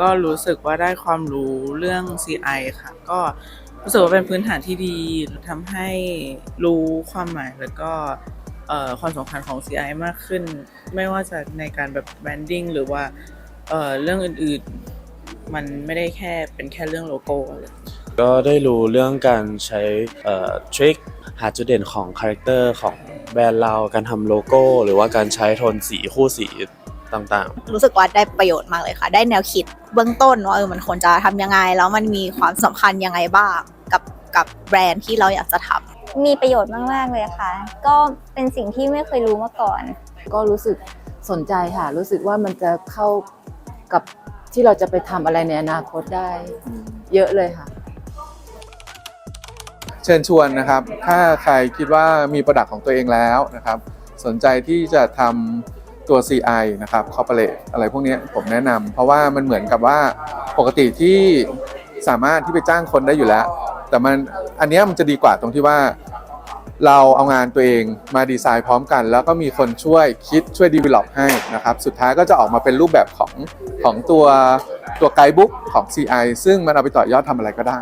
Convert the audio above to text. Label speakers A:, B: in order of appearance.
A: ก็รู้สึกว่าได้ความรู้เรื่อง CI ค่ะ ก็รู้สึกว่าเป็นพื้นฐานที่ดีทำให้รู้ความหมายแล้วก็ความสำคัญของ CI มากขึ้น ไม่ว่าจะในการแบบ branding หรือว่าเเรื่องอื่นๆ มันไม่ได้แค่เป็นแค่เรื่องโลโก้อะไร
B: ก็ได้รู้เรื่องการใช้ทริคหาจุดเด่นของคาแรคเตอร์ของแบรนด์เรา การทำโลโก้ หรือว่าการใช้โทนสีคู่สี ต่างๆ
C: รู้สึกว่าได้ประโยชน์มากเลยค่ะ ได้แนวคิดเบื้องต้นว่าเออมันควรจะทำยังไง แล้วมันมีความสำคัญยังไงบ้าง กับกับแบรนด์ที่เราอยากจะทำ
D: มีประโยชน์มากๆเลยค่ะ ก็เป็นสิ่งที่ไม่เคยรู้มาก่อน
E: ก็รู้สึกสนใจค่ะ รู้สึกว่ามันจะเข้ากับที่เราจะไปทำอะไรในอนาคตได้ เยอะเลยค่ะ
F: เชิญชวนนะครับ ถ้าใครคิดว่ามีโปรดักต์ของตัวเองแล้วนะครับ สนใจที่จะทำ ตัว CI นะครับ Corporate อะไรพวกนี้ผมแนะนำเพราะว่ามันเหมือนกับว่าปกติที่สามารถที่ไปจ้างคนได้อยู่แล้ว แต่มันอันนี้มันจะดีกว่าตรงที่ว่า เราเอางานตัวเองมาดีไซน์พร้อมกัน แล้วก็มีคนช่วยคิดช่วย develop ให้นะครับ สุดท้ายก็จะออกมาเป็นรูปแบบของของตัวตัวไกด์บุ๊กของ CI ซึ่งมันเอาไปต่อยอดทำอะไรก็ได้